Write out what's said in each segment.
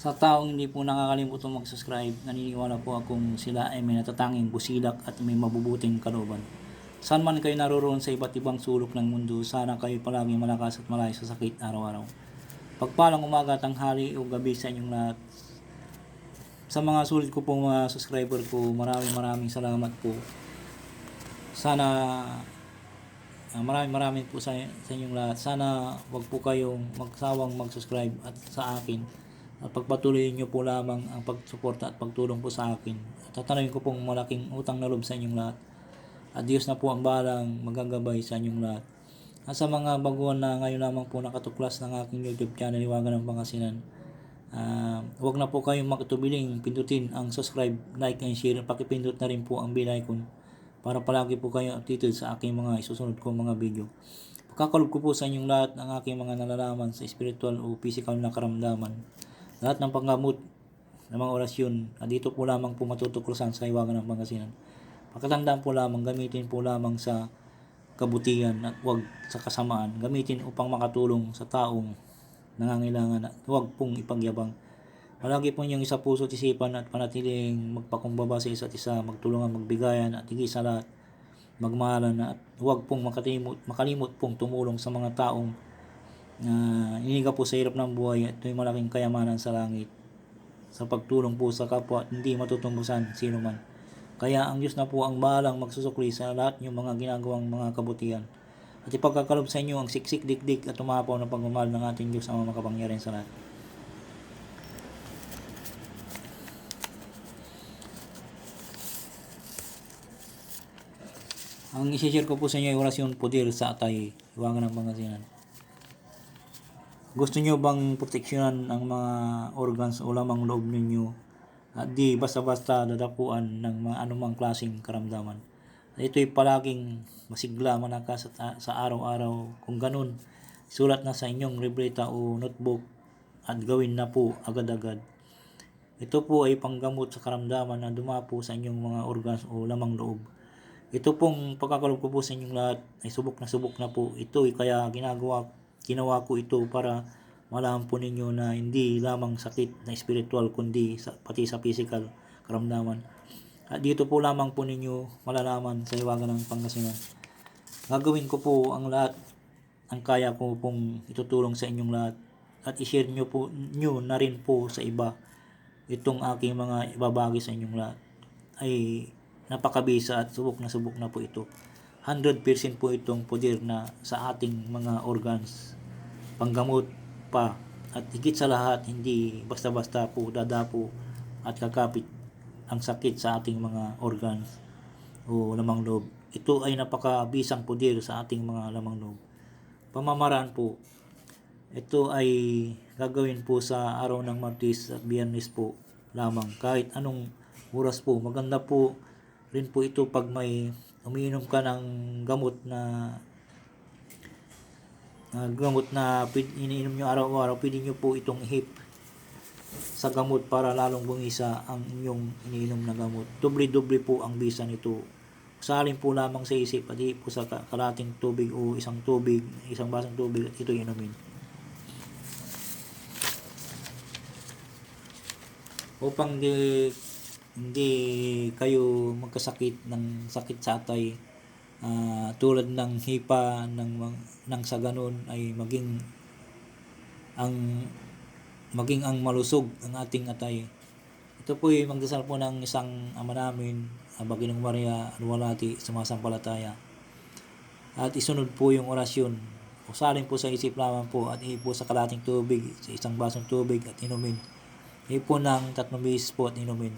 Sa taong hindi po nakakalimutan mag-subscribe, naniniwala po akong sila ay may natatanging busilak at may mabubuting kalooban. Saan man kayo naroon sa iba't ibang sulok ng mundo, sana kayo palagi malakas at malayo sa sakit araw-araw. Pagpalang umaga, tanghali o gabi sa inyong lahat. Sa mga sulit ko pong mga subscriber ko, maraming maraming salamat po. Sana ah, maraming maraming po sa, sa inyong lahat. Sana wag po kayong magsawang mag-subscribe at sa akin. At pagpatuloy niyo po lamang ang pagsuporta at pagtulong po sa akin. At tatanawin ko pong malaking utang na loob sa inyong lahat. At Diyos na po ang balang magagabay sa inyong lahat. At sa mga baguhan na ngayon lamang po nakatuklas ng aking YouTube channel, Iwagan ng Pangasinan. Ah, huwag na po kayong makatubiling pindutin ang subscribe, like, and share. Pakipindot na rin po ang bell icon para palagi po kayo updated sa aking mga isusunod kong mga video. Pagkakalob ko po sa inyong lahat ng aking mga nalalaman sa spiritual o physical na karamdaman. Lahat ng panggamot ng mga orasyon, na dito po lamang po matutuklasan sa Iwagan ng Pangasinan. Pakatandaan po lamang, gamitin po lamang sa kabutihan at huwag sa kasamaan. Gamitin upang makatulong sa taong nangangailangan at huwag pong ipagyabang. Palagi po niyong isa puso at isipan at panatiling magpakumbaba sa isa't isa, magtulungan, magbigayan at higit sa lahat, magmahalan at huwag pong makalimot, makalimot pong tumulong sa mga taong na iniga po sa hirap ng buhay at may malaking kayamanan sa langit sa pagtulong po sa kapwa at hindi matutumbusan sino man. Kaya ang Diyos na po ang bahalang magsusukli sa lahat ng mga ginagawang mga kabutihan. At ipagkakalob sa inyo ang siksik dikdik at tumapaw na pagmamahal ng ating Diyos ang makapangyarihan sa lahat. Ang isi-share ko po sa inyo ay orasyon pudir sa atay, iwagan ng pangasinan. Gusto nyo bang proteksyonan ang mga organs o lamang loob ninyo at di basta-basta dadapuan ng mga anumang klaseng karamdaman. At ito'y palaging masigla manakas at, sa araw-araw. Kung ganun, sulat na sa inyong libreta o notebook at gawin na po agad-agad. Ito po ay panggamot sa karamdaman na dumapo sa inyong mga organs o lamang loob. Ito pong pagkakalob ko po sa inyong lahat ay subok na subok na po. Ito ay kaya ginagawa, ginawa ko ito para malaman po ninyo na hindi lamang sakit na spiritual kundi sa, pati sa physical karamdaman. At dito po lamang po ninyo malalaman sa iwagan ng Pangasinan. Gagawin ko po ang lahat ang kaya ko pong itutulong sa inyong lahat at i-share nyo po nyo na rin po sa iba itong aking mga ibabagi sa inyong lahat ay napakabisa at subok na subok na po ito. 100% po itong poder na sa ating mga organs, panggamot pa, at higit sa lahat, hindi basta-basta po dadapo at kakapit ang sakit sa ating mga organs o lamang loob. Ito ay napakabisang poder sa ating mga lamang loob. Pamamaraan po, ito ay gagawin po sa araw ng Martes at Biyernes po lamang. Kahit anong oras po, maganda po rin po ito pag may umiinom ka ng gamot na uh, gamot na iniinom nyo araw-araw, pwede nyo po itong ihip sa gamot para lalong bumisa ang inyong iniinom na gamot. Doble-doble po ang bisa nito. Salin po lamang sa isip at po sa ka- kalating tubig o isang tubig, isang basang tubig ito inumin. Upang di hindi kayo magkasakit ng sakit sa atay ah, tulad ng hipa ng ng sa ganun ay maging ang maging ang malusog ang ating atay. Ito po ay magdasal po ng isang ama namin, Baginong Maria Alwalati, sumasampalataya. At isunod po yung orasyon. Usalin po sa isip lamang po at ipo sa kalating tubig, sa isang basong tubig at inumin. Ipo ng tatlong beses po at inumin.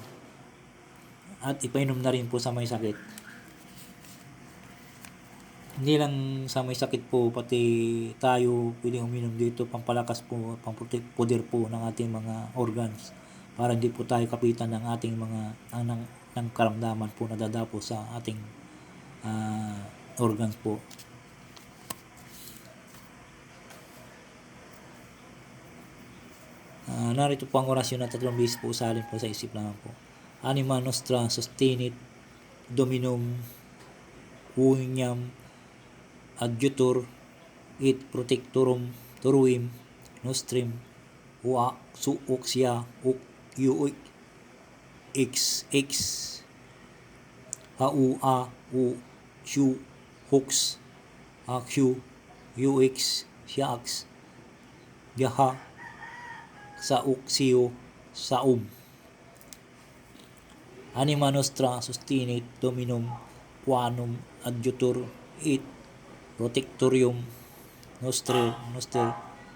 At ipainom na rin po sa may sakit. Hindi lang sa may sakit po, pati tayo pwedeng uminom dito, pampalakas po, pampudir po ng ating mga organs para hindi po tayo kapitan ng ating mga ang, ng, ng karamdaman po na dadapo sa ating ah, organs po. Ah, narito po ang orasyon na tatlong beses po usalin po sa isip lamang po. Anima nostra sustinit dominum uniam adjutor it protectorum turuim nostrum wa su siya uk uk x x ha u a u shu hooks a q u x siya x yaha sa uk siyo sa um. Anima nostra sustinit dominum quanum adjutor it protectorium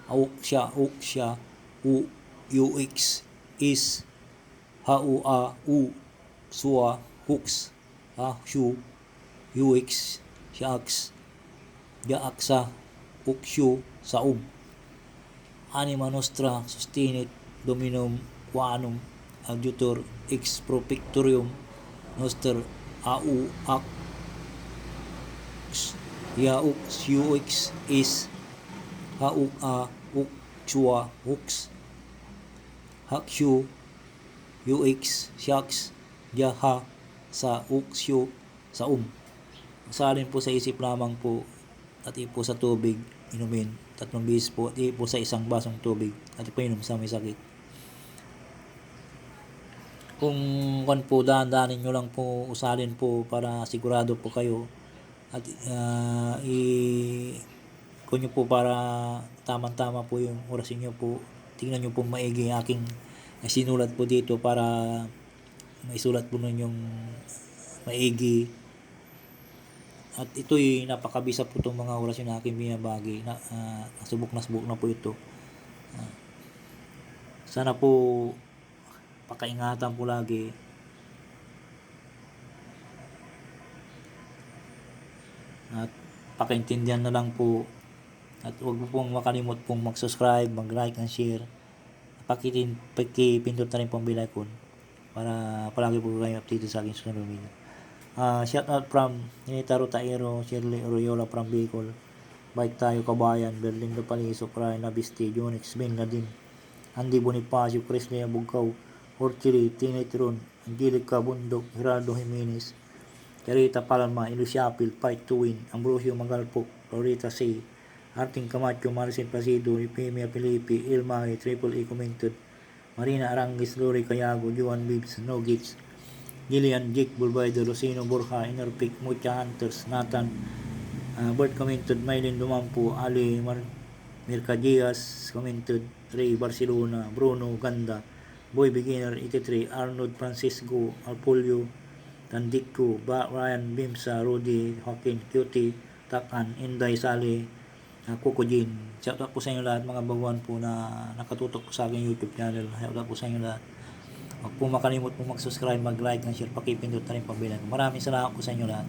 auk siya uk siya u ux is ha u sua hooks ha shu ux siya x ya aksa uk shu sa um anima nostra sustinit dominum quanum adjutor ex propectorium noster au ac ya ux is ha uk a uk chua hooks ha q ux shucks ya ha sa uk shu sa um salin po sa isip lamang po at ipo sa tubig inumin. Tatlong bihis po at ipo sa isang basong tubig at ipainom sa may sakit. Kung kan po dahan-dahanin nyo lang po usalin po para sigurado po kayo at ah, i kung nyo po para tamang-tama po yung orasin nyo po tingnan nyo po maigi aking sinulat po dito para maisulat po nun yung maigi. At ito'y napakabisa po itong mga orasyon na aking binabagi na ah, nasubok na subok na po ito. Ah, sana po pakaingatan po lagi at pakaintindihan na lang po. At huwag po pong makalimot pong mag-subscribe, mag-like and share. Pakitin, pakipindot na rin po ang bell icon para palagi po kayo updated sa aking sunod video Ah, shout out from Ninita Rotaero, Shirley Oriola from Bicol. Bike tayo kabayan, Berlindo Paliso, Ryan Nabiste, Jonix, Ben Ladin Andy Bonifacio, Chris Lea Bugkaw, Orchili, Tinetron, Angelica Bundok, Gerardo Jimenez, Carita Palma, Ilusiapil, Fight to Win, Ambrosio Magalpok, Loretta C, Arting Camacho, Maricel Placido, Epimia Felipe, Ilmari, Triple E Commented, Marina Arangis, Lori Cayago, Juan Bibbs, No Gits, Gillian, Jake Bulbaydo, Rosino Borja, Inerpic, Mucha Hunters, Nathan, uh, Bert Commented, Maylin Dumampo, Ali Mar Mercadias Commented, Ray Barcelona, Bruno Ganda, Boy Beginner 83, Arnold Francisco, Alpolio, Tandiko, ba Ryan Bimsa, Rudy, Joaquin, Cutie, Takan, Inday Sali, uh, Kukujin. Shout out po sa inyo lahat mga baguhan po na nakatutok po sa aking YouTube channel. Shout out po sa inyo lahat. Huwag po makalimot po mag-subscribe, mag-like, and share, pakipindot na rin pang bilang. Maraming salamat po sa inyo lahat.